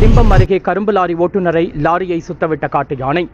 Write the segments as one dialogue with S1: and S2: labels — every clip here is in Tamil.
S1: திம்பம் அருகே கரும்பு லாரி ஓட்டுநரை லாரியை சுத்தவிட்ட காட்டு யானை.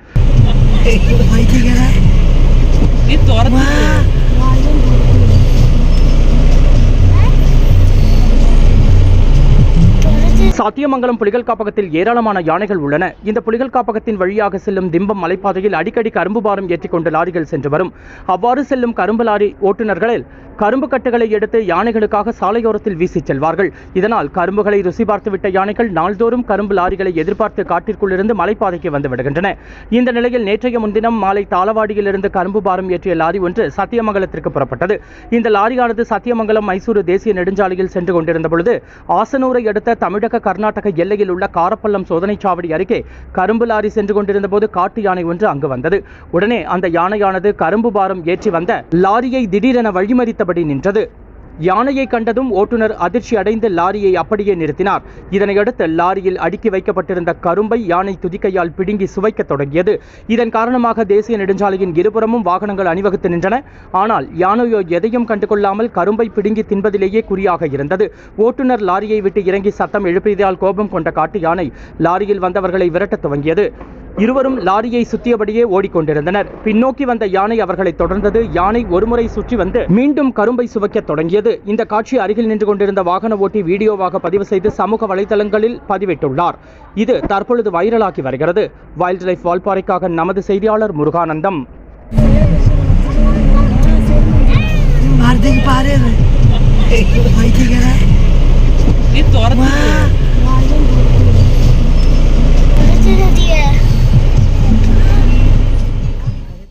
S1: சத்தியமங்கலம் புலிகள் காப்பகத்தில் ஏராளமான யானைகள் உள்ளன. இந்த புலிகள் காப்பகத்தின் வழியாக செல்லும் திம்பம் மலைப்பாதையில் அடிக்கடி கரும்பு பாரம் ஏற்றிக்கொண்டு லாரிகள் சென்று வரும். அவ்வாறு செல்லும் கரும்பு லாரி ஓட்டுநர்களில் கரும்பு கட்டுகளை எடுத்து யானைகளுக்காக சாலையோரத்தில் வீசிச் செல்வார்கள். இதனால் கரும்புகளை ருசி பார்த்துவிட்ட யானைகள் நாள்தோறும் கரும்பு லாரிகளை எதிர்பார்த்து காட்டிற்குள்ளிருந்து மலைப்பாதைக்கு வந்து விடுகின்றன. இந்த நிலையில் நேற்றைய முன்தினம் மாலை தாளவாடியிலிருந்து கரும்பு பாரம் ஏற்றிய லாரி ஒன்று சத்தியமங்கலத்திற்கு புறப்பட்டது. இந்த லாரியானது சத்தியமங்கலம் மைசூரு தேசிய நெடுஞ்சாலையில் சென்று கொண்டிருந்த பொழுது ஆசனூரை அடுத்த தமிழக கர்நாடக எல்லையில் உள்ள காரப்பள்ளம் சோதனைச் சாவடி அருகே கரும்பு லாரி சென்று கொண்டிருந்த போது காட்டு யானை ஒன்று அங்கு வந்தது. உடனே அந்த யானையானது கரும்பு பாரம் ஏற்றி வந்த லாரியை திடீரென வழிமறித்தபடி நின்றது. யானையை கண்டதும் ஓட்டுநர் அதிர்ச்சி அடைந்து லாரியை அப்படியே நிறுத்தினார். இதனையடுத்து லாரியில் அடுக்கி வைக்கப்பட்டிருந்த கரும்பை யானை துதிக்கையால் பிடுங்கி சுவைக்க தொடங்கியது. இதன் காரணமாக தேசிய நெடுஞ்சாலையின் இருபுறமும் வாகனங்கள் அணிவகுத்து நின்றன. ஆனால் யானையோ எதையும் கண்டுகொள்ளாமல் கரும்பை பிடுங்கி தின்பதிலேயே குறியாக இருந்தது. ஓட்டுநர் லாரியை விட்டு இறங்கி சத்தம் எழுப்பியதால் கோபம் கொண்ட காட்டு யானை லாரியில் வந்தவர்களை விரட்டத் துவங்கியது. இருவரும் லாரியை சுற்றியபடியே ஓடிக்கொண்டிருந்தனர். பின்னோக்கி வந்த யானை அவர்களை தொடர்ந்தது. யானை ஒருமுறை சுற்றி வந்து மீண்டும் கரும்பை சுவைக்கத் தொடங்கியது. இந்த காட்சி அருகில் நின்று கொண்டிருந்த வாகன ஓட்டி வீடியோவாக பதிவு செய்து சமூக வலைதளங்களில் பதிவிட்டுள்ளார். இது தற்பொழுது வைரலாகி வருகிறது. வைல்ட் லைஃப் வால்பாறைக்காக நமது செய்தியாளர் முருகானந்தம்.
S2: பாரு.